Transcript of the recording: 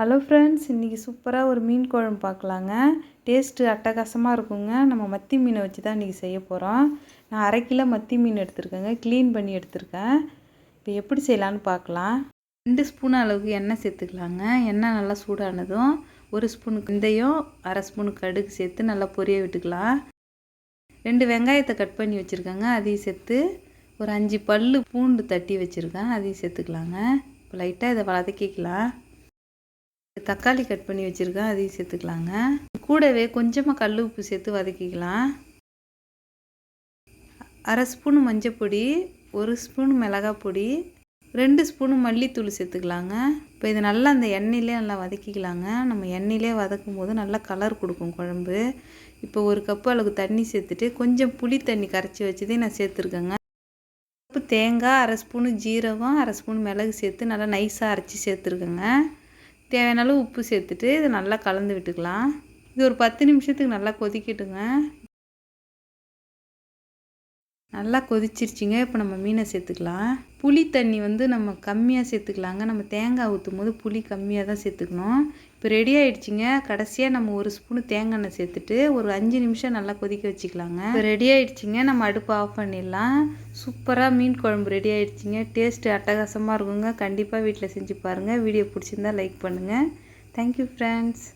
Hello friends இன்றைக்கி சூப்பராக ஒரு மீன் குழம்பு பார்க்கலாங்க. டேஸ்ட்டு அட்டகாசமாக இருக்குங்க. நம்ம மத்தி மீனை வச்சு தான் இன்றைக்கி செய்ய போகிறோம் நான் அரை கிலோ மத்தி மீன் எடுத்திருக்கேங்க. க்ளீன் பண்ணி எடுத்திருக்கேன். இப்போ எப்படி செய்யலான்னு பார்க்கலாம். ரெண்டு ஸ்பூன் அளவுக்கு எண்ணெய் சேர்த்துக்கலாங்க. எண்ணெய் நல்லா சூடானதும் ஒரு ஸ்பூன் வெந்தயம் அரை ஸ்பூனுக்கு கடுகு சேர்த்து நல்லா பொரிய விட்டுக்கலாம். ரெண்டு வெங்காயத்தை கட் பண்ணி வச்சுருக்கேங்க. அதையும் சேர்த்து ஒரு அஞ்சு பல் பூண்டு தட்டி வச்சுருக்கேன். அதையும் சேர்த்துக்கலாங்க. இப்போ லைட்டாக இதை வதக்கிக்கலாம். தக்காளி கட் பண்ணி வச்சுருக்கேன் அதையும் சேர்த்துக்கலாங்க. கூடவே கொஞ்சமாக கல் உப்பு சேர்த்து வதக்கிக்கலாம். அரை ஸ்பூன் மஞ்சப்பொடி ஒரு ஸ்பூன் மிளகாய் பொடி ரெண்டு ஸ்பூன் மல்லித்தூள் சேர்த்துக்கலாங்க. இப்போ இது நல்லா அந்த எண்ணெயிலே நல்லா வதக்கிக்கலாங்க. நம்ம எண்ணெயிலே வதக்கும் போது நல்லா கலர் கொடுக்கும் குழம்பு. இப்போ ஒரு கப்பு அளவுக்கு தண்ணி சேர்த்துட்டு கொஞ்சம் புளி தண்ணி கரைச்சி வச்சதே நான் சேர்த்துருக்கேங்க. கப்பு தேங்காய் அரை ஸ்பூனு ஜீரகம் அரை ஸ்பூன் மிளகு சேர்த்து நல்லா நைஸாக அரைச்சி சேர்த்துருக்கேங்க. தேவையான அளவு உப்பு சேர்த்துட்டு இதை நல்லா கலந்து விட்டுக்கலாம். இது ஒரு பத்து நிமிஷத்துக்கு நல்லா கொதிக்கட்டுங்க. நல்லா கொதிச்சிருச்சிங்க. இப்போ நம்ம மீனை சேர்த்துக்கலாம். புளி தண்ணி வந்து நம்ம கம்மியாக சேர்த்துக்கலாங்க. நம்ம தேங்காய் ஊற்றும் போது புளி கம்மியாக தான் சேர்த்துக்கணும். இப்போ ரெடி ஆகிடுச்சிங்க கடைசியாக நம்ம ஒரு ஸ்பூனு தேங்காய் எண்ணெய் சேர்த்துட்டு ஒரு அஞ்சு நிமிஷம் நல்லா கொதிக்க வச்சுக்கலாங்க. இப்போ ரெடி ஆகிடுச்சிங்க நம்ம அடுப்பு ஆஃப் பண்ணிடலாம். சூப்பராக மீன் குழம்பு ரெடி ஆகிடுச்சிங்க டேஸ்ட்டு அட்டகாசமாக இருக்குங்க. கண்டிப்பாக வீட்டில் செஞ்சு பாருங்கள் வீடியோ பிடிச்சிருந்தா லைக் பண்ணுங்கள் தேங்க்யூ ஃப்ரெண்ட்ஸ்